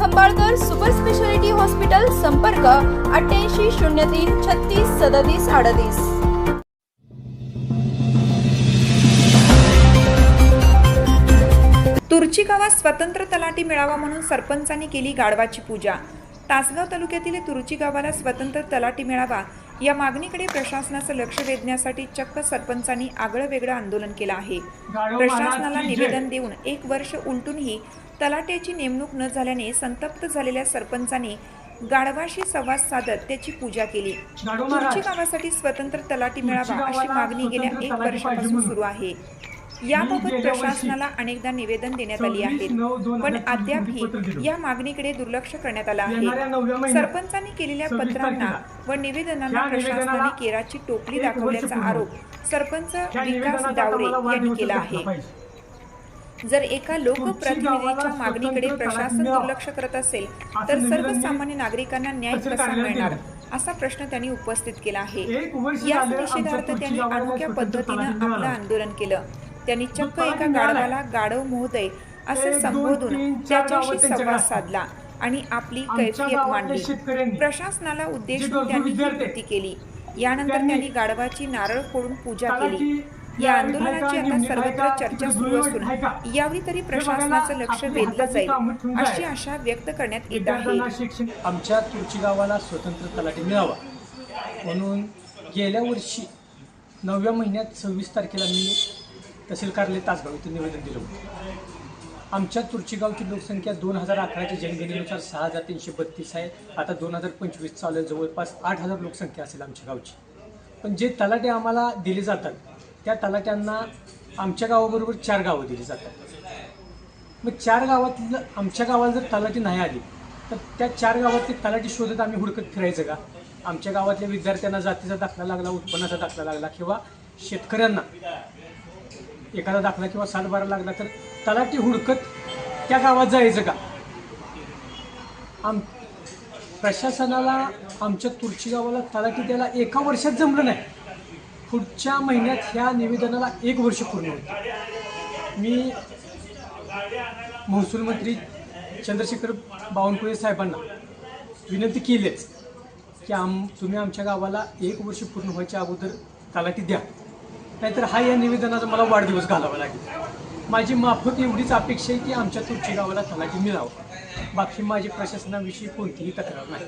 Khambalkar super speciality hospital संपर्क अठ्ठ्याऐंशी शून्य तीन छत्तीस सदतीस अडतीस. तुर्ची गावात स्वतंत्र तलाठी मिळावा म्हणून सरपंचांनी केली गाढवाची पूजा. तासगाव तालुक्यातील तुर्ची गावाला स्वतंत्र तलाठी मिळावा. या मागणीकडे प्रशासनाचं लक्ष वेधण्यासाठी चक्क सरपंचांनी आगळं वेगळं आंदोलन केलं आहे. प्रशासनाला निवेदन देऊन एक वर्ष उलटूनही तलाट्याची नेमणूक न झाल्याने संतप्त झालेल्या सरपंचांनी गाढवाशी संवाद साधत त्याची पूजा केली. तुर्ची गावासाठी स्वतंत्र तलाठी मिळावा अशी मागणी गेल्या एक वर्षापासून सुरू आहे. याबाबत प्रशासनाला अनेकदा निवेदन देण्यात आली आहेत. पण अद्यापही या मागणीकडे दुर्लक्ष करण्यात आलं आहे. सरपंचांनी केलेल्या पत्रांना व निवेदनांना प्रशासनाने केराची टोपली दाखवल्याचा आरोप सरपंच विकास डावरे यांनी केला आहे. जर एका लोकप्रतिनिधीच्या मागणीकडे प्रशासन दुर्लक्ष करत असेल तर सर्वसामान्य नागरिकांना न्याय कसा मिळणार असा प्रश्न त्यांनी उपस्थित केला आहे. याच निषेधार्थ त्यांनी अनोख्या पद्धतीनं आपलं आंदोलन केलं. त्यांनी चक्क एका गाढवाला गाढव महोदय असे संबोधून त्याच्याशी संवाद साधला आणि आपली कैफियत मांडली. प्रशासनाला उद्देशून त्यांनी ही कृती केली. यानंतर त्यांनी गाढवाची नारळ फोडून पूजा केली. या आंदोलनाची आता सर्वत्र चर्चा सुरू असून यावेळी तरी प्रशासनाचं लक्ष वेधलं जाईल. अशी आशा व्यक्त करण्यात येत आहे. आमच्या तुळची गावाला स्वतंत्र तलाठी मिळावा. म्हणून गेल्या वर्षी नवव्या महिन्यात सव्वीस तारखेला मी तहसील कार्यालय तासगाव इथं निवेदन दिलं होतं. आमच्या तुरचीगावची लोकसंख्या दोन हजार अकराच्या जनगणनेनुसार सहा हजार तीनशे बत्तीस आहे. आता दोन हजार पंचवीस चालू आहे जवळपास आठ हजार लोकसंख्या असेल आमच्या गावची. पण जे तलाटे आम्हाला दिले जातात त्या तलाट्यांना आमच्या गावाबरोबर चार गावं दिली जातात. मग चार गावातलं आमच्या गावाला जर तलाटी नाही आली तर त्या चार गावातली तलाठी शोधत आम्ही हुडकत फिरायचं का? आमच्या गावातल्या विद्यार्थ्यांना जातीचा दाखला लागला उत्पन्नाचा दाखला लागला किंवा शेतकऱ्यांना एखादा दाखला किंवा सातबारा लागला तर तलाठी हुडकत त्या गावात जायचं का? आम प्रशासनाला आमच्या तुळची गावाला तलाठी द्यायला एका वर्षात जमलं नाही. पुढच्या महिन्यात ह्या निवेदनाला एक वर्ष पूर्ण होतं मी महसूल मंत्री चंद्रशेखर बावनकुळे साहेबांना विनंती केलीच की आम तुम्ही आमच्या गावाला एक वर्ष पूर्ण व्हायच्या अगोदर तलाठी द्या. नाहीतर हा या निवेदनाचा मला वाढदिवस घालावा लागेल. माझी माफक एवढीच अपेक्षा आहे की आमच्या तुळशी गावाला तलाठी मिळावं. बाकी माझी प्रशासनाविषयी कोणतीही तक्रार नाही.